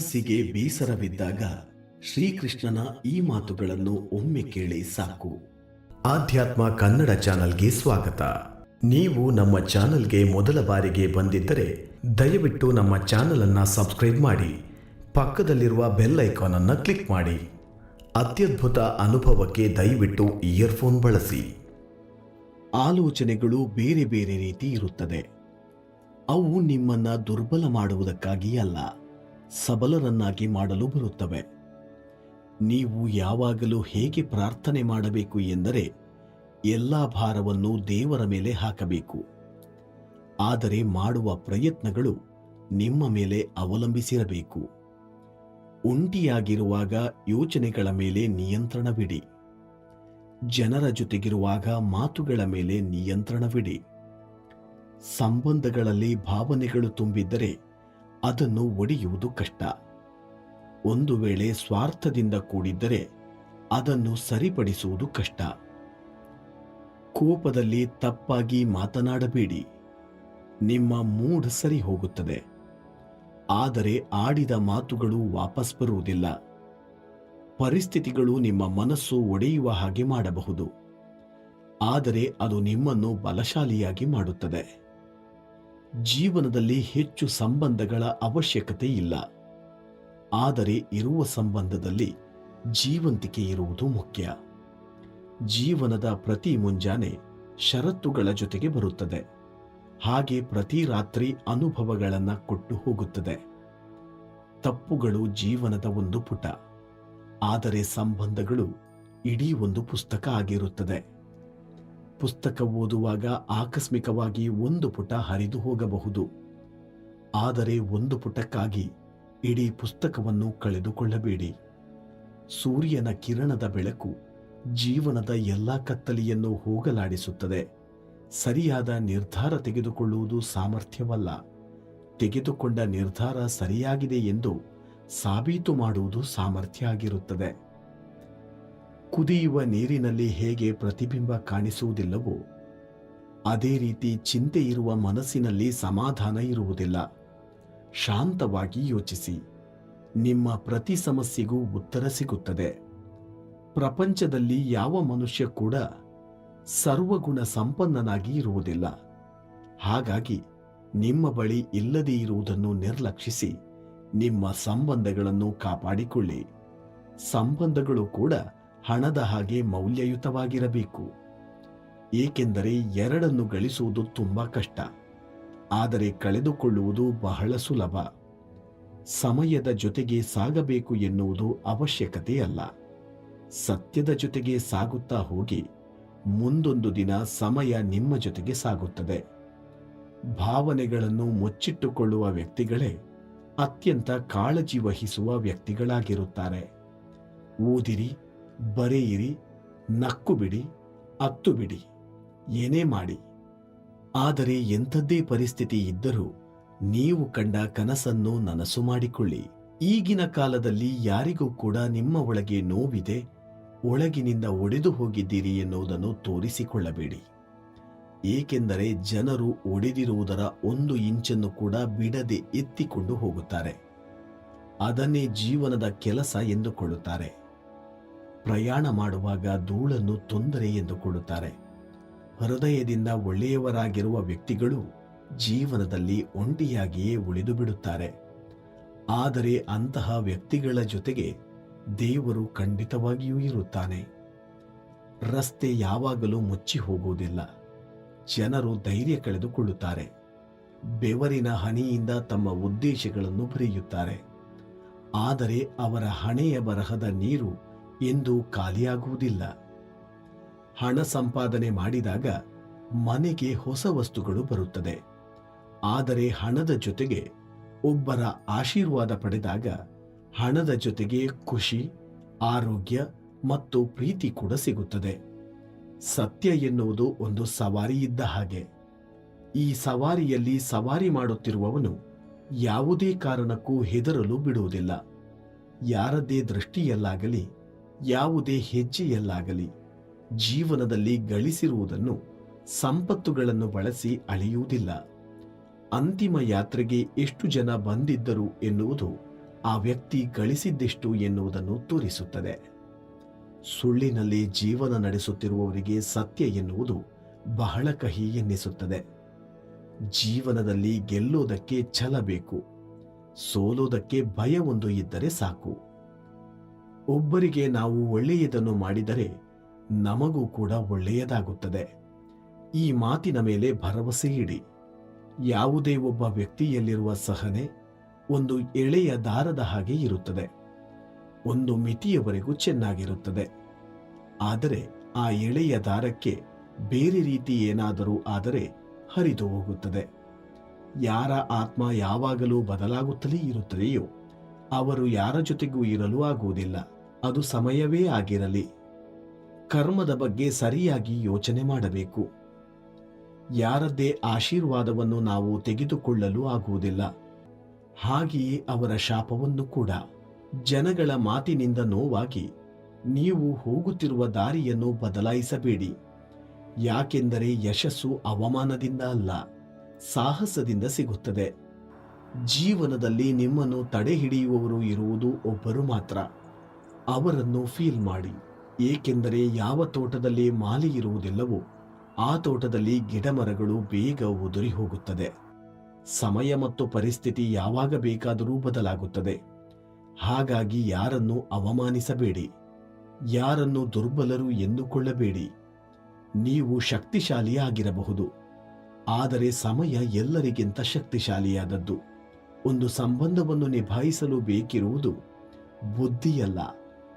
ಮನಸ್ಸಿಗೆ ಬೇಸರವಿದ್ದಾಗ ಶ್ರೀಕೃಷ್ಣನ ಈ ಮಾತುಗಳನ್ನು ಒಮ್ಮೆ ಕೇಳಿ ಸಾಕು. ಆಧ್ಯಾತ್ಮ ಕನ್ನಡ ಚಾನಲ್ಗೆ ಸ್ವಾಗತ. ನೀವು ನಮ್ಮ ಚಾನಲ್ಗೆ ಮೊದಲ ಬಾರಿಗೆ ಬಂದಿದ್ದರೆ ದಯವಿಟ್ಟು ನಮ್ಮ ಚಾನಲ್ ಅನ್ನ ಸಬ್ಸ್ಕ್ರೈಬ್ ಮಾಡಿ, ಪಕ್ಕದಲ್ಲಿರುವ ಬೆಲ್ ಐಕಾನ್ ಅನ್ನು ಕ್ಲಿಕ್ ಮಾಡಿ. ಅತ್ಯದ್ಭುತ ಅನುಭವಕ್ಕೆ ದಯವಿಟ್ಟು ಇಯರ್ಫೋನ್ ಬಳಸಿ. ಆಲೋಚನೆಗಳು ಬೇರೆ ಬೇರೆ ರೀತಿ ಇರುತ್ತದೆ. ಅವು ನಿಮ್ಮನ್ನ ದುರ್ಬಲ ಮಾಡುವುದಕ್ಕಾಗಿ ಅಲ್ಲ. ಸಬಲರನ್ನಾಗಿ ಮಾಡಲು ಬರುತ್ತವೆ. ನೀವು ಯಾವಾಗಲೂ ಹೇಗೆ ಪ್ರಾರ್ಥನೆ ಮಾಡಬೇಕು ಎಂದರೆ ಎಲ್ಲ ಭಾರವನ್ನು ದೇವರ ಮೇಲೆ ಹಾಕಬೇಕು. ಆದರೆ ಮಾಡುವ ಪ್ರಯತ್ನಗಳು ನಿಮ್ಮ ಮೇಲೆ ಅವಲಂಬಿಸಿರಬೇಕು. ಒಂಟಿಯಾಗಿರುವಾಗ ಯೋಚನೆಗಳ ಮೇಲೆ ನಿಯಂತ್ರಣವಿಡಿ. ಜನರ ಜೊತೆಗಿರುವಾಗ ಮಾತುಗಳ ಮೇಲೆ ನಿಯಂತ್ರಣವಿಡಿ. ಸಂಬಂಧಗಳಲ್ಲಿ ಭಾವನೆಗಳು ತುಂಬಿದ್ದರೆ ಅದನ್ನು ಒಡೆಯುವುದು ಕಷ್ಟ. ಒಂದು ವೇಳೆ ಸ್ವಾರ್ಥದಿಂದ ಕೂಡಿದ್ದರೆ ಅದನ್ನು ಸರಿಪಡಿಸುವುದು ಕಷ್ಟ. ಕೋಪದಲ್ಲಿ ತಪ್ಪಾಗಿ ಮಾತನಾಡಬೇಡಿ. ನಿಮ್ಮ ಮೂಡ್ ಸರಿ ಹೋಗುತ್ತದೆ. ಆದರೆ ಆಡಿದ ಮಾತುಗಳು ವಾಪಸ್ ಬರುವುದಿಲ್ಲ. ಪರಿಸ್ಥಿತಿಗಳು ನಿಮ್ಮ ಮನಸ್ಸು ಒಡೆಯುವ ಹಾಗೆ ಮಾಡಬಹುದು. ಆದರೆ ಅದು ನಿಮ್ಮನ್ನು ಬಲಶಾಲಿಯಾಗಿ ಮಾಡುತ್ತದೆ. ಜೀವನದಲ್ಲಿ ಹೆಚ್ಚು ಸಂಬಂಧಗಳ ಅವಶ್ಯಕತೆ ಇಲ್ಲ. ಆದರೆ ಇರುವ ಸಂಬಂಧದಲ್ಲಿ ಜೀವಂತಿಕೆ ಇರುವುದು ಮುಖ್ಯ. ಜೀವನದ ಪ್ರತಿ ಮುಂಜಾನೆ ಷರತ್ತುಗಳ ಜೊತೆಗೆ ಬರುತ್ತದೆ. ಹಾಗೆ ಪ್ರತಿ ರಾತ್ರಿ ಅನುಭವಗಳನ್ನು ಕೊಟ್ಟು ಹೋಗುತ್ತದೆ. ತಪ್ಪುಗಳು ಜೀವನದ ಒಂದು ಪುಟ. ಆದರೆ ಸಂಬಂಧಗಳು ಇಡೀ ಒಂದು ಪುಸ್ತಕ ಆಗಿರುತ್ತದೆ. ಪುಸ್ತಕ ಓದುವಾಗ ಆಕಸ್ಮಿಕವಾಗಿ ಒಂದು ಪುಟ ಹರಿದು ಹೋಗಬಹುದು. ಆದರೆ ಒಂದು ಪುಟಕ್ಕಾಗಿ ಇಡೀ ಪುಸ್ತಕವನ್ನು ಕಳೆದುಕೊಳ್ಳಬೇಡಿ. ಸೂರ್ಯನ ಕಿರಣದ ಬೆಳಕು ಜೀವನದ ಎಲ್ಲ ಕತ್ತಲೆಯನ್ನು ಹೋಗಲಾಡಿಸುತ್ತದೆ. ಸರಿಯಾದ ನಿರ್ಧಾರ ತೆಗೆದುಕೊಳ್ಳುವುದು ಸಾಮರ್ಥ್ಯವಲ್ಲ. ತೆಗೆದುಕೊಂಡ ನಿರ್ಧಾರ ಸರಿಯಾಗಿದೆ ಎಂದು ಸಾಬೀತು ಮಾಡುವುದು ಸಾಮರ್ಥ್ಯ ಆಗಿರುತ್ತದೆ. ಕುದಿಯುವ ನೀರಿನಲ್ಲಿ ಹೇಗೆ ಪ್ರತಿಬಿಂಬ ಕಾಣಿಸುವುದಿಲ್ಲವೋ, ಅದೇ ರೀತಿ ಚಿಂತೆ ಇರುವ ಮನಸ್ಸಿನಲ್ಲಿ ಸಮಾಧಾನ ಇರುವುದಿಲ್ಲ. ಶಾಂತವಾಗಿ ಯೋಚಿಸಿ. ನಿಮ್ಮ ಪ್ರತಿ ಸಮಸ್ಯೆಗೂ ಉತ್ತರ ಸಿಗುತ್ತದೆ. ಪ್ರಪಂಚದಲ್ಲಿ ಯಾವ ಮನುಷ್ಯ ಕೂಡ ಸರ್ವಗುಣ ಸಂಪನ್ನನಾಗಿ ಇರುವುದಿಲ್ಲ. ಹಾಗಾಗಿ ನಿಮ್ಮ ಬಳಿ ಇಲ್ಲದೇ ಇರುವುದನ್ನು ನಿರ್ಲಕ್ಷಿಸಿ ನಿಮ್ಮ ಸಂಬಂಧಗಳನ್ನು ಕಾಪಾಡಿಕೊಳ್ಳಿ. ಸಂಬಂಧಗಳು ಕೂಡ ಹಣದ ಹಾಗೆ ಮೌಲ್ಯಯುತವಾಗಿರಬೇಕು. ಏಕೆಂದರೆ ಎರಡನ್ನು ಗಳಿಸುವುದು ತುಂಬಾ ಕಷ್ಟ. ಆದರೆ ಕಳೆದುಕೊಳ್ಳುವುದು ಬಹಳ ಸುಲಭ. ಸಮಯದ ಜೊತೆಗೆ ಸಾಗಬೇಕು ಎನ್ನುವುದು ಅವಶ್ಯಕತೆ ಅಲ್ಲ. ಸತ್ಯದ ಜೊತೆಗೆ ಸಾಗುತ್ತಾ ಹೋಗಿ ಮುಂದೊಂದು ದಿನ ಸಮಯ ನಿಮ್ಮ ಜೊತೆಗೆ ಸಾಗುತ್ತದೆ. ಭಾವನೆಗಳನ್ನು ಮುಚ್ಚಿಟ್ಟುಕೊಳ್ಳುವ ವ್ಯಕ್ತಿಗಳೇ ಅತ್ಯಂತ ಕಾಳಜಿ ವಹಿಸುವ ವ್ಯಕ್ತಿಗಳಾಗಿರುತ್ತಾರೆ. ಓದಿರಿ ಬರೆಯಿರಿ ನಕ್ಕು ಬಿಡಿ ಅತ್ತು ಬಿಡಿ ಏನೇ ಮಾಡಿ. ಆದರೆ ಎಂಥದ್ದೇ ಪರಿಸ್ಥಿತಿ ಇದ್ದರೂ ನೀವು ಕಂಡ ಕನಸನ್ನು ನನಸು ಮಾಡಿಕೊಳ್ಳಿ. ಈಗಿನ ಕಾಲದಲ್ಲಿ ಯಾರಿಗೂ ಕೂಡ ನಿಮ್ಮ ಒಳಗೆ ನೋವಿದೆ, ಒಳಗಿನಿಂದ ಒಡೆದು ಹೋಗಿದ್ದೀರಿ ಎನ್ನುವುದನ್ನು ತೋರಿಸಿಕೊಳ್ಳಬೇಡಿ. ಏಕೆಂದರೆ ಜನರು ಒಡೆದಿರುವುದರ ಒಂದು ಇಂಚನ್ನು ಕೂಡ ಬಿಡದೆ ಎತ್ತಿಕೊಂಡು ಹೋಗುತ್ತಾರೆ. ಅದನ್ನೇ ಜೀವನದ ಕೆಲಸ ಎಂದುಕೊಳ್ಳುತ್ತಾರೆ. ಪ್ರಯಾಣ ಮಾಡುವಾಗ ಧೂಳನ್ನು ತೊಂದರೆ ಎಂದುಕೊಳ್ಳುತ್ತಾರೆ ಹೃದಯದಿಂದ ಒಳ್ಳೆಯವರಾಗಿರುವ ವ್ಯಕ್ತಿಗಳು ಜೀವನದಲ್ಲಿ ಒಂಟಿಯಾಗಿಯೇ ಉಳಿದು ಬಿಡುತ್ತಾರೆ. ಆದರೆ ಅಂತಹ ವ್ಯಕ್ತಿಗಳ ಜೊತೆಗೆ ದೇವರು ಖಂಡಿತವಾಗಿಯೂ ಇರುತ್ತಾನೆ. ರಸ್ತೆ ಯಾವಾಗಲೂ ಮುಚ್ಚಿ ಹೋಗುವುದಿಲ್ಲ. ಜನರು ಧೈರ್ಯ ಕಳೆದುಕೊಳ್ಳುತ್ತಾರೆ. ಬೆವರಿನ ಹನಿಯಿಂದ ತಮ್ಮ ಉದ್ದೇಶಗಳನ್ನು ಬರೆಯುತ್ತಾರೆ. ಆದರೆ ಅವರ ಹಣೆಯ ಬರಹದ ನೀರು ಎಂದು ಖಾಲಿಯಾಗುವುದಿಲ್ಲ. ಹಣ ಸಂಪಾದನೆ ಮಾಡಿದಾಗ ಮನೆಗೆ ಹೊಸ ವಸ್ತುಗಳು ಬರುತ್ತದೆ. ಆದರೆ ಹಣದ ಜೊತೆಗೆ ಒಬ್ಬರ ಆಶೀರ್ವಾದ ಪಡೆದಾಗ ಹಣದ ಜೊತೆಗೆ ಖುಷಿ, ಆರೋಗ್ಯ ಮತ್ತು ಪ್ರೀತಿ ಕೂಡ ಸಿಗುತ್ತದೆ. ಸತ್ಯ ಎನ್ನುವುದು ಒಂದು ಸವಾರಿ ಇದ್ದ ಹಾಗೆ. ಈ ಸವಾರಿಯಲ್ಲಿ ಸವಾರಿ ಮಾಡುತ್ತಿರುವವನು ಯಾವುದೇ ಕಾರಣಕ್ಕೂ ಹೆದರಲು ಬಿಡುವುದಿಲ್ಲ. ಯಾರದೇ ದೃಷ್ಟಿಯಲ್ಲಾಗಲಿ ಯಾವುದೇ ಹೆಜ್ಜೆಯಲ್ಲಾಗಲಿ ಜೀವನದಲ್ಲಿ ಗಳಿಸಿರುವುದನ್ನು ಸಂಪತ್ತುಗಳನ್ನು ಬಳಸಿ ಅಳೆಯುವುದಿಲ್ಲ. ಅಂತಿಮ ಯಾತ್ರೆಗೆ ಎಷ್ಟು ಜನ ಬಂದಿದ್ದರು ಎನ್ನುವುದು ಆ ವ್ಯಕ್ತಿ ಗಳಿಸಿದ್ದೆಷ್ಟು ಎನ್ನುವುದನ್ನು ತೋರಿಸುತ್ತದೆ. ಸುಳ್ಳಿನಲ್ಲಿ ಜೀವನ ನಡೆಸುತ್ತಿರುವವರಿಗೆ ಸತ್ಯ ಎನ್ನುವುದು ಬಹಳ ಕಹಿ ಎನ್ನಿಸುತ್ತದೆ. ಜೀವನದಲ್ಲಿ ಗೆಲ್ಲೋದಕ್ಕೆ ಛಲ ಬೇಕು. ಸೋಲೋದಕ್ಕೆ ಭಯವೊಂದು ಇದ್ದರೆ ಸಾಕು. ಒಬ್ಬರಿಗೆ ನಾವು ಒಳ್ಳೆಯದನ್ನು ಮಾಡಿದರೆ ನಮಗೂ ಕೂಡ ಒಳ್ಳೆಯದಾಗುತ್ತದೆ. ಈ ಮಾತಿನ ಮೇಲೆ ಭರವಸೆ ಇಡಿ. ಯಾವುದೇ ಒಬ್ಬ ವ್ಯಕ್ತಿಯಲ್ಲಿರುವ ಸಹನೆ ಒಂದು ಎಳೆಯ ದಾರದ ಹಾಗೆ ಇರುತ್ತದೆ. ಒಂದು ಮಿತಿಯವರೆಗೂ ಚೆನ್ನಾಗಿರುತ್ತದೆ. ಆದರೆ ಆ ಎಳೆಯ ದಾರಕ್ಕೆ ಬೇರೆ ರೀತಿ ಏನಾದರೂ ಆದರೆ ಹರಿದು ಹೋಗುತ್ತದೆ. ಯಾರ ಆತ್ಮ ಯಾವಾಗಲೂ ಬದಲಾಗುತ್ತಲೇ ಇರುತ್ತದೆಯೋ, ಅವರು ಯಾರ ಜೊತೆಗೂ ಇರಲು ಆಗುವುದಿಲ್ಲ. ಅದು ಸಮಯವೇ ಆಗಿರಲಿ. ಕರ್ಮದ ಬಗ್ಗೆ ಸರಿಯಾಗಿ ಯೋಚನೆ ಮಾಡಬೇಕು. ಯಾರದ್ದೇ ಆಶೀರ್ವಾದವನ್ನು ನಾವು ತೆಗೆದುಕೊಳ್ಳಲು ಆಗುವುದಿಲ್ಲ. ಹಾಗೆಯೇ ಅವರ ಶಾಪವನ್ನು ಕೂಡ. ಜನಗಳ ಮಾತಿನಿಂದ ನೋವಾಗಿ, ನೀವು ಹೋಗುತ್ತಿರುವ ದಾರಿಯನ್ನು ಬದಲಾಯಿಸಬೇಡಿ. ಯಾಕೆಂದರೆ ಯಶಸ್ಸು ಅವಮಾನದಿಂದ ಅಲ್ಲ, ಸಾಹಸದಿಂದ ಸಿಗುತ್ತದೆ. ಜೀವನದಲ್ಲಿ ನಿಮ್ಮನ್ನು ತಡೆ ಹಿಡಿಯುವವರು ಇರುವುದು ಒಬ್ಬರು ಮಾತ್ರ. ಅವರನ್ನು ಫೀಲ್ ಮಾಡಿ, ಏಕೆಂದರೆ ಯಾವ ತೋಟದಲ್ಲಿ ಮಾಲಿ ಇರುವುದಿಲ್ಲವೋ, ಆ ತೋಟದಲ್ಲಿ ಗಿಡಮರಗಳು ಬೇಗ ಉದುರಿ ಹೋಗುತ್ತದೆ ಸಮಯ ಮತ್ತು ಪರಿಸ್ಥಿತಿ ಯಾವಾಗ ಬೇಕಾದರೂ ಬದಲಾಗುತ್ತದೆ. ಹಾಗಾಗಿ ಯಾರನ್ನು ಅವಮಾನಿಸಬೇಡಿ. ಯಾರನ್ನು ದುರ್ಬಲರು ಎಂದುಕೊಳ್ಳಬೇಡಿ ನೀವು ಶಕ್ತಿಶಾಲಿಯಾಗಿರಬಹುದು ಆದರೆ ಸಮಯ ಎಲ್ಲರಿಗಿಂತ ಶಕ್ತಿಶಾಲಿಯಾದದ್ದು. ಒಂದು ಸಂಬಂಧವನ್ನು ನಿಭಾಯಿಸಲು ಬೇಕಿರುವುದು ಬುದ್ಧಿಯಲ್ಲ.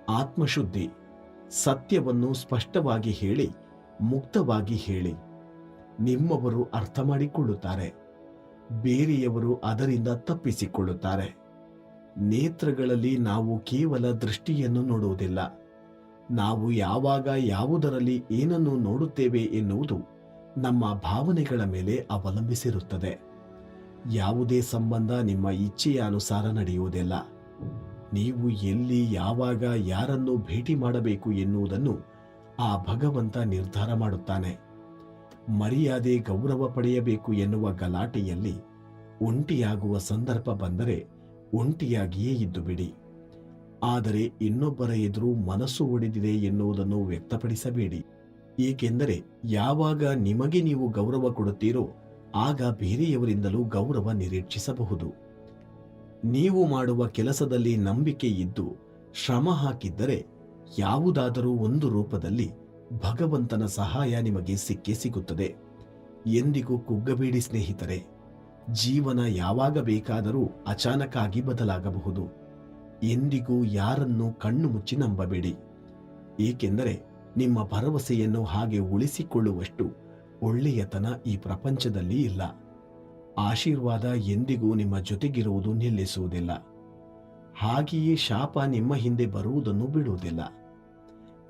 ಆತ್ಮಶುದ್ಧಿ. ಸತ್ಯವನ್ನು ಸ್ಪಷ್ಟವಾಗಿ ಹೇಳಿ, ಮುಕ್ತವಾಗಿ ಹೇಳಿ. ನಿಮ್ಮವರು ಅರ್ಥ ಮಾಡಿಕೊಳ್ಳುತ್ತಾರೆ ಬೇರೆಯವರು ಅದರಿಂದ ತಪ್ಪಿಸಿಕೊಳ್ಳುತ್ತಾರೆ. ನೇತ್ರಗಳಲ್ಲಿ ನಾವು ಕೇವಲ ದೃಷ್ಟಿಯನ್ನು ನೋಡುವುದಿಲ್ಲ. ನಾವು ಯಾವಾಗ ಯಾವುದರಲ್ಲಿ ಏನನ್ನು ನೋಡುತ್ತೇವೆ ಎನ್ನುವುದು ನಮ್ಮ ಭಾವನೆಗಳ ಮೇಲೆ ಅವಲಂಬಿಸಿರುತ್ತದೆ. ಯಾವುದೇ ಸಂಬಂಧ ನಿಮ್ಮ ಇಚ್ಛೆಯ ಅನುಸಾರ ನಡೆಯುವುದಿಲ್ಲ. ನೀವು ಎಲ್ಲಿ, ಯಾವಾಗ, ಯಾರನ್ನು ಭೇಟಿ ಮಾಡಬೇಕು ಎನ್ನುವುದನ್ನು ಆ ಭಗವಂತ ನಿರ್ಧಾರ ಮಾಡುತ್ತಾನೆ. ಮರ್ಯಾದೆ ಗೌರವ ಪಡೆಯಬೇಕು ಎನ್ನುವ ಗಲಾಟೆಯಲ್ಲಿ ಒಂಟಿಯಾಗುವ ಸಂದರ್ಭ ಬಂದರೆ ಒಂಟಿಯಾಗಿಯೇ ಇದ್ದು ಬಿಡಿ. ಆದರೆ ಇನ್ನೊಬ್ಬರ ಎದುರು ಮನಸ್ಸು ಒಡೆದಿದೆ ಎನ್ನುವುದನ್ನು ವ್ಯಕ್ತಪಡಿಸಬೇಡಿ. ಏಕೆಂದರೆ ಯಾವಾಗ ನಿಮಗೆ ನೀವು ಗೌರವ ಕೊಡುತ್ತೀರೋ ಆಗ ಬೇರೆಯವರಿಂದಲೂ ಗೌರವ ನಿರೀಕ್ಷಿಸಬಹುದು. ನೀವು ಮಾಡುವ ಕೆಲಸದಲ್ಲಿ ನಂಬಿಕೆ ಇದ್ದು ಶ್ರಮ ಹಾಕಿದ್ದರೆ ಯಾವುದಾದರೂ ಒಂದು ರೂಪದಲ್ಲಿ ಭಗವಂತನ ಸಹಾಯ ನಿಮಗೆ ಸಿಕ್ಕೇ ಸಿಗುತ್ತದೆ. ಎಂದಿಗೂ ಕುಗ್ಗಬೇಡಿ ಸ್ನೇಹಿತರೆ, ಜೀವನ ಯಾವಾಗ ಬೇಕಾದರೂ ಅಚಾನಕಾಗಿ ಬದಲಾಗಬಹುದು. ಎಂದಿಗೂ ಯಾರನ್ನು ಕಣ್ಣು ಮುಚ್ಚಿ ನಂಬಬೇಡಿ. ಏಕೆಂದರೆ ನಿಮ್ಮ ಭರವಸೆಯನ್ನು ಹಾಗೆ ಉಳಿಸಿಕೊಳ್ಳುವಷ್ಟು ಒಳ್ಳೆಯತನ ಈ ಪ್ರಪಂಚದಲ್ಲಿ ಇಲ್ಲ. ಆಶೀರ್ವಾದ ಎಂದಿಗೂ ನಿಮ್ಮ ಜೊತೆಗಿರುವುದು ನಿಲ್ಲಿಸುವುದಿಲ್ಲ. ಹಾಗೆಯೇ ಶಾಪ ನಿಮ್ಮ ಹಿಂದೆ ಬರುವುದನ್ನು ಬಿಡುವುದಿಲ್ಲ.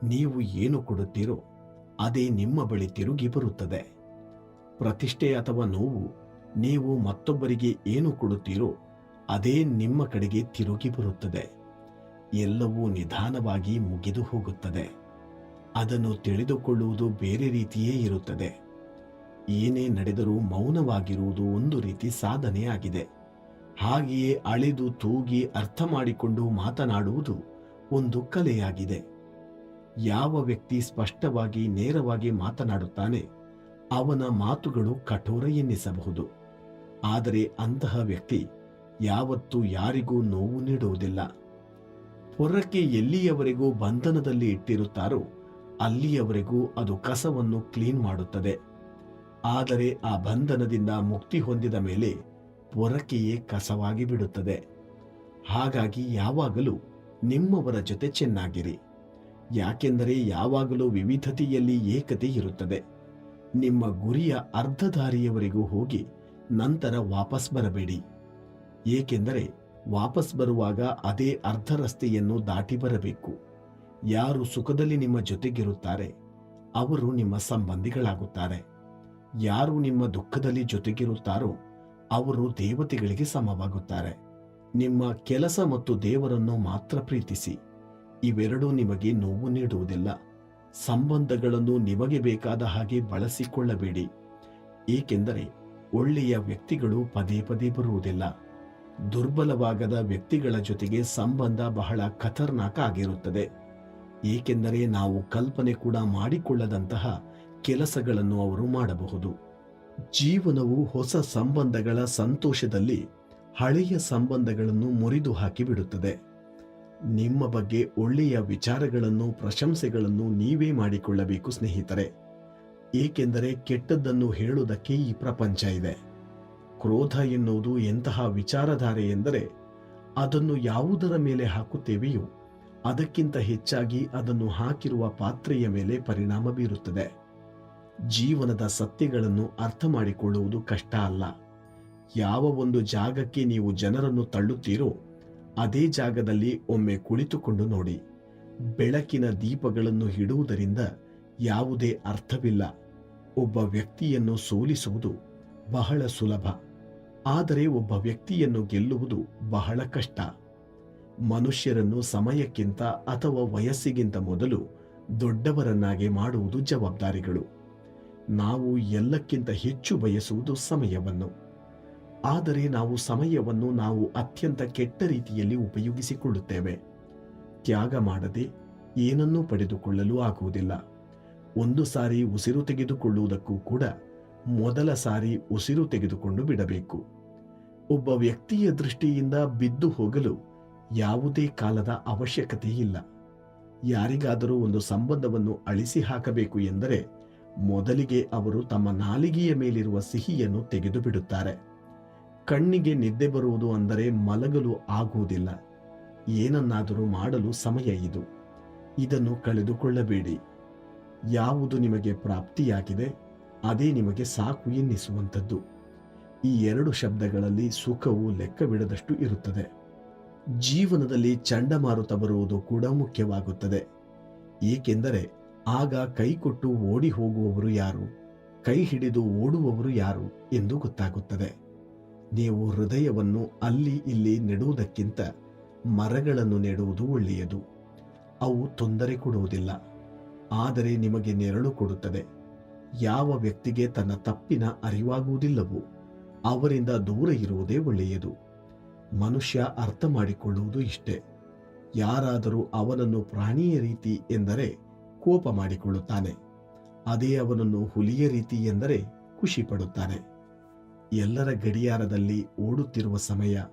ನೀವು ಏನು ಕೊಡುತ್ತೀರೋ ಅದೇ ನಿಮ್ಮ ಬಳಿ ತಿರುಗಿ ಬರುತ್ತದೆ. ಪ್ರತಿಷ್ಠೆ ಅಥವಾ ನೋವು, ನೀವು ಮತ್ತೊಬ್ಬರಿಗೆ ಏನು ಕೊಡುತ್ತೀರೋ ಅದೇ ನಿಮ್ಮ ಕಡೆಗೆ ತಿರುಗಿ ಬರುತ್ತದೆ. ಎಲ್ಲವೂ ನಿಧಾನವಾಗಿ ಮುಗಿದು ಹೋಗುತ್ತದೆ. ಅದನ್ನು ತಿಳಿದುಕೊಳ್ಳುವುದು ಬೇರೆ ರೀತಿಯೇ ಇರುತ್ತದೆ. ಏನೇ ನಡೆದರೂ ಮೌನವಾಗಿರುವುದು ಒಂದು ರೀತಿ ಸಾಧನೆಯಾಗಿದೆ. ಹಾಗೆಯೇ ಅಳೆದು ತೂಗಿ ಅರ್ಥ ಮಾಡಿಕೊಂಡು ಮಾತನಾಡುವುದು ಒಂದು ಕಲೆಯಾಗಿದೆ. ಯಾವ ವ್ಯಕ್ತಿ ಸ್ಪಷ್ಟವಾಗಿ ನೇರವಾಗಿ ಮಾತನಾಡುತ್ತಾನೆ, ಅವನ ಮಾತುಗಳು ಕಠೋರ ಎನ್ನಿಸಬಹುದು. ಆದರೆ ಅಂತಹ ವ್ಯಕ್ತಿ ಯಾವತ್ತೂ ಯಾರಿಗೂ ನೋವು ನೀಡುವುದಿಲ್ಲ. ಹೊರಕ್ಕೆ ಎಲ್ಲಿಯವರೆಗೂ ಬಂಧನದಲ್ಲಿ ಇಟ್ಟಿರುತ್ತಾರೋ, ಅಲ್ಲಿಯವರೆಗೂ ಅದು ಕಸವನ್ನು ಕ್ಲೀನ್ ಮಾಡುತ್ತದೆ. ಆದರೆ ಆ ಬಂಧನದಿಂದ ಮುಕ್ತಿ ಹೊಂದಿದ ಮೇಲೆ ಪೊರಕೆಯೇ ಕಸವಾಗಿ ಬಿಡುತ್ತದೆ. ಹಾಗಾಗಿ ಯಾವಾಗಲೂ ನಿಮ್ಮವರ ಜೊತೆ ಚೆನ್ನಾಗಿರಿ. ಯಾಕೆಂದರೆ ಯಾವಾಗಲೂ ವಿವಿಧತೆಯಲ್ಲಿ ಏಕತೆ ಇರುತ್ತದೆ. ನಿಮ್ಮ ಗುರಿಯ ಅರ್ಧ ದಾರಿಯವರೆಗೂ ಹೋಗಿ ನಂತರ ವಾಪಸ್ ಬರಬೇಡಿ. ಏಕೆಂದರೆ ವಾಪಸ್ ಬರುವಾಗ ಅದೇ ಅರ್ಧ ರಸ್ತೆಯನ್ನು ದಾಟಿ ಬರಬೇಕು. ಯಾರು ಸುಖದಲ್ಲಿ ನಿಮ್ಮ ಜೊತೆಗಿರುತ್ತಾರೆ, ಅವರು ನಿಮ್ಮ ಸಂಬಂಧಿಗಳಾಗುತ್ತಾರೆ. ಯಾರು ನಿಮ್ಮ ದುಃಖದಲ್ಲಿ ಜೊತೆಗಿರುತ್ತಾರೋ ಅವರು ದೇವತೆಗಳಿಗೆ ಸಮವಾಗುತ್ತಾರೆ. ನಿಮ್ಮ ಕೆಲಸ ಮತ್ತು ದೇವರನ್ನು ಮಾತ್ರ ಪ್ರೀತಿಸಿ. ಇವೆರಡೂ ನಿಮಗೆ ನೋವು ನೀಡುವುದಿಲ್ಲ. ಸಂಬಂಧಗಳನ್ನು ನಿಮಗೆ ಬೇಕಾದ ಹಾಗೆ ಬಳಸಿಕೊಳ್ಳಬೇಡಿ. ಏಕೆಂದರೆ ಒಳ್ಳೆಯ ವ್ಯಕ್ತಿಗಳು ಪದೇ ಪದೇ ಬರುವುದಿಲ್ಲ. ದುರ್ಬಲವಾಗದ ವ್ಯಕ್ತಿಗಳ ಜೊತೆಗೆ ಸಂಬಂಧ ಬಹಳ ಖತರ್ನಾಕ ಆಗಿರುತ್ತದೆ. ಏಕೆಂದರೆ ನಾವು ಕಲ್ಪನೆ ಕೂಡ ಮಾಡಿಕೊಳ್ಳದಂತಹ ಕೆಲಸಗಳನ್ನು ಅವರು ಮಾಡಬಹುದು. ಜೀವನವು ಹೊಸ ಸಂಬಂಧಗಳ ಸಂತೋಷದಲ್ಲಿ ಹಳೆಯ ಸಂಬಂಧಗಳನ್ನು ಮುರಿದು ಹಾಕಿಬಿಡುತ್ತದೆ ನಿಮ್ಮ ಬಗ್ಗೆ ಒಳ್ಳೆಯ ವಿಚಾರಗಳನ್ನು, ಪ್ರಶಂಸೆಗಳನ್ನು ನೀವೇ ಮಾಡಿಕೊಳ್ಳಬೇಕು ಸ್ನೇಹಿತರೆ. ಏಕೆಂದರೆ ಕೆಟ್ಟದ್ದನ್ನು ಹೇಳುವುದಕ್ಕೆ ಈ ಪ್ರಪಂಚ ಇದೆ. ಕ್ರೋಧ ಎನ್ನುವುದು ಎಂತಹ ವಿಚಾರಧಾರೆ ಎಂದರೆ ಅದನ್ನು ಯಾವುದರ ಮೇಲೆ ಹಾಕುತ್ತೇವೆಯೋ ಅದಕ್ಕಿಂತ ಹೆಚ್ಚಾಗಿ ಅದನ್ನು ಹಾಕಿರುವ ಪಾತ್ರೆಯ ಮೇಲೆ ಪರಿಣಾಮ ಬೀರುತ್ತದೆ. ಜೀವನದ ಸತ್ಯಗಳನ್ನು ಅರ್ಥ ಮಾಡಿಕೊಳ್ಳುವುದು ಕಷ್ಟ ಅಲ್ಲ. ಯಾವ ಒಂದು ಜಾಗಕ್ಕೆ ನೀವು ಜನರನ್ನು ತಳ್ಳುತ್ತೀರೋ, ಅದೇ ಜಾಗದಲ್ಲಿ ಒಮ್ಮೆ ಕುಳಿತುಕೊಂಡು ನೋಡಿ. ಬೆಳಕಿನ ದೀಪಗಳನ್ನು ಹಿಡುವುದರಿಂದ ಯಾವುದೇ ಅರ್ಥವಿಲ್ಲ. ಒಬ್ಬ ವ್ಯಕ್ತಿಯನ್ನು ಸೋಲಿಸುವುದು ಬಹಳ ಸುಲಭ. ಆದರೆ ಒಬ್ಬ ವ್ಯಕ್ತಿಯನ್ನು ಗೆಲ್ಲುವುದು ಬಹಳ ಕಷ್ಟ. ಮನುಷ್ಯರನ್ನು ಸಮಯಕ್ಕಿಂತ ಅಥವಾ ವಯಸ್ಸಿಗಿಂತ ಮೊದಲು ದೊಡ್ಡವರನ್ನಾಗಿ ಮಾಡುವುದು ಜವಾಬ್ದಾರಿಗಳು. ನಾವು ಎಲ್ಲಕ್ಕಿಂತ ಹೆಚ್ಚು ಬಯಸುವುದು ಸಮಯವನ್ನು. ಆದರೆ ನಾವು ಸಮಯವನ್ನು ನಾವು ಅತ್ಯಂತ ಕೆಟ್ಟ ರೀತಿಯಲ್ಲಿ ಉಪಯೋಗಿಸಿಕೊಳ್ಳುತ್ತೇವೆ. ತ್ಯಾಗ ಮಾಡದೆ ಏನನ್ನೂ ಪಡೆದುಕೊಳ್ಳಲು ಆಗುವುದಿಲ್ಲ. ಒಂದು ಸಾರಿ ಉಸಿರು ತೆಗೆದುಕೊಳ್ಳುವುದಕ್ಕೂ ಕೂಡ ಮೊದಲ ಸಾರಿ ಉಸಿರು ತೆಗೆದುಕೊಂಡು ಬಿಡಬೇಕು. ಒಬ್ಬ ವ್ಯಕ್ತಿಯ ದೃಷ್ಟಿಯಿಂದ ಬಿದ್ದು ಹೋಗಲು ಯಾವುದೇ ಕಾಲದ ಅವಶ್ಯಕತೆ ಇಲ್ಲ ಯಾರಿಗಾದರೂ ಒಂದು ಸಂಬಂಧವನ್ನು ಅಳಿಸಿ ಹಾಕಬೇಕು ಎಂದರೆ ಮೊದಲಿಗೆ ಅವರು ತಮ್ಮ ನಾಲಿಗೆಯ ಮೇಲಿರುವ ಸಿಹಿಯನ್ನು ತೆಗೆದು ಬಿಡುತ್ತಾರೆ ಕಣ್ಣಿಗೆ ನಿದ್ದೆ ಬರುವುದು ಅಂದರೆ ಮಲಗಲು ಆಗುವುದಿಲ್ಲ. ಏನನ್ನಾದರೂ ಮಾಡಲು ಸಮಯ ಇದು. ಇದನ್ನು ಕಳೆದುಕೊಳ್ಳಬೇಡಿ. ಯಾವುದು ನಿಮಗೆ ಪ್ರಾಪ್ತಿಯಾಗಿದೆ, ಅದೇ ನಿಮಗೆ ಸಾಕು ಎನ್ನಿಸುವಂಥದ್ದು. ಈ ಎರಡು ಶಬ್ದಗಳಲ್ಲಿ ಸುಖವು ಲೆಕ್ಕವಿಡದಷ್ಟು ಇರುತ್ತದೆ. ಜೀವನದಲ್ಲಿ ಚಂಡಮಾರುತ ಬರುವುದು ಕೂಡ ಮುಖ್ಯವಾಗುತ್ತದೆ. ಏಕೆಂದರೆ ಆಗ ಕೈಕೊಟ್ಟು ಓಡಿ ಹೋಗುವವರು ಯಾರು? ಕೈ ಹಿಡಿದು ಓಡುವವರು ಯಾರು? ಎಂದು ಗೊತ್ತಾಗುತ್ತದೆ. ನೀವು ಹೃದಯವನ್ನು ಅಲ್ಲಿ ಇಲ್ಲಿ ನೆಡುವುದಕ್ಕಿಂತ ಮರಗಳನ್ನು ನೆಡುವುದು ಒಳ್ಳೆಯದು. ಅವು ತೊಂದರೆ ಕೊಡುವುದಿಲ್ಲ. ಆದರೆ ನಿಮಗೆ ನೆರಳು ಕೊಡುತ್ತದೆ. ಯಾವ ವ್ಯಕ್ತಿಗೆ ತನ್ನ ತಪ್ಪಿನ ಅರಿವಾಗುವುದಿಲ್ಲವೋ ಅವರಿಂದ ದೂರ ಇರುವುದೇ ಒಳ್ಳೆಯದು. ಮನುಷ್ಯ ಅರ್ಥ ಮಾಡಿಕೊಳ್ಳುವುದು ಇಷ್ಟೇ. ಯಾರಾದರೂ ಅವನನ್ನು ಪ್ರಾಣಿಯ ರೀತಿ ಎಂದರೆ ಕೋಪ ಮಾಡಿಕೊಳ್ಳುತ್ತಾನೆ. ಅದೇ ಅವನನ್ನು ಹುಲಿಯ ರೀತಿ ಎಂದರೆ ಖುಷಿ ಪಡುತ್ತಾನೆ ಎಲ್ಲರ ಗಡಿಯಾರದಲ್ಲಿ ಓಡುತ್ತಿರುವ ಸಮಯ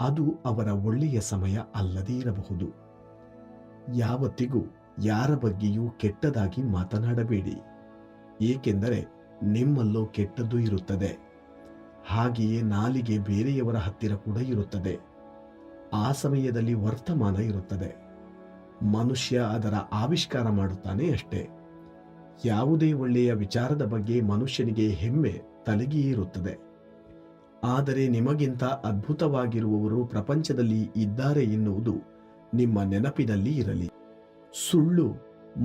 ಅದು ಅವರ ಒಳ್ಳೆಯ ಸಮಯ ಅಲ್ಲದೇ ಇರಬಹುದು. ಯಾವತ್ತಿಗೂ ಯಾರ ಬಗ್ಗೆಯೂ ಕೆಟ್ಟದಾಗಿ ಮಾತನಾಡಬೇಡಿ. ಏಕೆಂದರೆ ನಿಮ್ಮಲ್ಲೂ ಕೆಟ್ಟದ್ದು ಇರುತ್ತದೆ. ಹಾಗೆಯೇ ನಾಲಿಗೆ ಬೇರೆಯವರ ಹತ್ತಿರ ಕೂಡ ಇರುತ್ತದೆ. ಆ ಸಮಯದಲ್ಲಿ ವರ್ತಮಾನ ಇರುತ್ತದೆ. ಮನುಷ್ಯ ಅದರ ಆವಿಷ್ಕಾರ ಮಾಡುತ್ತಾನೆ ಅಷ್ಟೇ. ಯಾವುದೇ ಒಳ್ಳೆಯ ವಿಚಾರದ ಬಗ್ಗೆ ಮನುಷ್ಯನಿಗೆ ಹೆಮ್ಮೆ ತಲಗಿಯಿರುತ್ತದೆ ಆದರೆ ನಿಮಗಿಂತ ಅದ್ಭುತವಾಗಿರುವವರು ಪ್ರಪಂಚದಲ್ಲಿ ಇದ್ದಾರೆ ಎನ್ನುವುದು ನಿಮ್ಮ ನೆನಪಿನಲ್ಲಿ ಇರಲಿ. ಸುಳ್ಳು,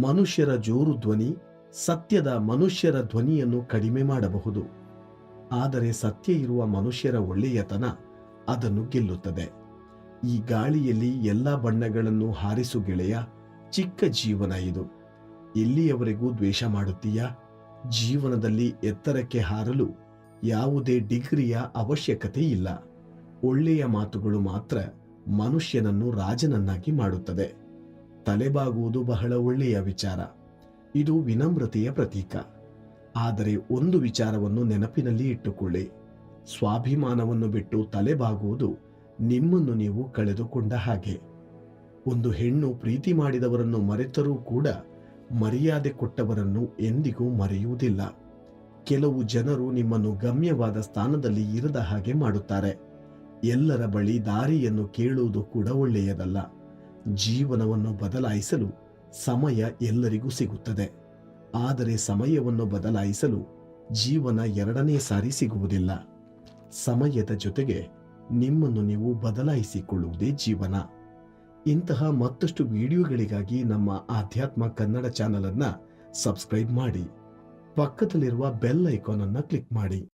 ಮನುಷ್ಯರ ಜೋರು ಧ್ವನಿ, ಸತ್ಯದ ಮನುಷ್ಯರ ಧ್ವನಿಯನ್ನು ಕಡಿಮೆ ಮಾಡಬಹುದು. ಆದರೆ ಸತ್ಯ ಇರುವ ಮನುಷ್ಯರ ಒಳ್ಳೆಯತನ ಅದನ್ನು ಗೆಲ್ಲುತ್ತದೆ. ಈ ಗಾಳಿಯಲ್ಲಿ ಎಲ್ಲ ಬಣ್ಣಗಳನ್ನು ಹಾರಿಸು ಗೆಳೆಯ, ಚಿಕ್ಕ ಜೀವನ ಇದು. ಎಲ್ಲಿಯವರೆಗೂ ದ್ವೇಷ ಮಾಡುತ್ತೀಯಾ? ಜೀವನದಲ್ಲಿ ಎತ್ತರಕ್ಕೆ ಹಾರಲು ಯಾವುದೇ ಡಿಗ್ರಿಯ ಅವಶ್ಯಕತೆ ಇಲ್ಲ. ಒಳ್ಳೆಯ ಮಾತುಗಳು ಮಾತ್ರ ಮನುಷ್ಯನನ್ನು ರಾಜನನ್ನಾಗಿ ಮಾಡುತ್ತದೆ. ತಲೆಬಾಗುವುದು ಬಹಳ ಒಳ್ಳೆಯ ವಿಚಾರ. ಇದು ವಿನಮ್ರತೆಯ ಪ್ರತೀಕ. ಆದರೆ ಒಂದು ವಿಚಾರವನ್ನು ನೆನಪಿನಲ್ಲಿ ಇಟ್ಟುಕೊಳ್ಳಿ. ಸ್ವಾಭಿಮಾನವನ್ನು ಬಿಟ್ಟು ತಲೆಬಾಗುವುದು ನಿಮ್ಮನ್ನು ನೀವು ಕಳೆದುಕೊಂಡ ಹಾಗೆ. ಒಂದು ಹೆಣ್ಣು ಪ್ರೀತಿ ಮಾಡಿದವರನ್ನು ಮರೆತರೂ ಕೂಡ ಮರ್ಯಾದೆ ಕೊಟ್ಟವರನ್ನು ಎಂದಿಗೂ ಮರೆಯುವುದಿಲ್ಲ. ಕೆಲವು ಜನರು ನಿಮ್ಮನ್ನು ಗಮ್ಯವಾದ ಸ್ಥಾನದಲ್ಲಿ ಇರದ ಹಾಗೆ ಮಾಡುತ್ತಾರೆ. ಎಲ್ಲರ ಬಳಿ ದಾರಿಯನ್ನು ಕೇಳುವುದು ಕೂಡ ಒಳ್ಳೆಯದಲ್ಲ. ಜೀವನವನ್ನು ಬದಲಾಯಿಸಲು ಸಮಯ ಎಲ್ಲರಿಗೂ ಸಿಗುತ್ತದೆ. ಆದರೆ ಸಮಯವನ್ನು ಬದಲಾಯಿಸಲು ಜೀವನ ಎರಡನೇ ಸಾರಿ ಸಿಗುವುದಿಲ್ಲ. ಸಮಯದ ಜೊತೆಗೆ ನಿಮ್ಮನ್ನು ನೀವು ಬದಲಾಯಿಸಿಕೊಳ್ಳುವುದೇ ಜೀವನ. ಇಂತಹ ಮತ್ತಷ್ಟು ವಿಡಿಯೋಗಳಿಗಾಗಿ ನಮ್ಮ ಆಧ್ಯಾತ್ಮ ಕನ್ನಡ ಚಾನಲ್ ಅನ್ನ ಸಬ್ಸ್ಕ್ರೈಬ್ ಮಾಡಿ. ಪಕ್ಕದಲ್ಲಿರುವ ಬೆಲ್ ಐಕಾನ್ ಅನ್ನ ಕ್ಲಿಕ್ ಮಾಡಿ.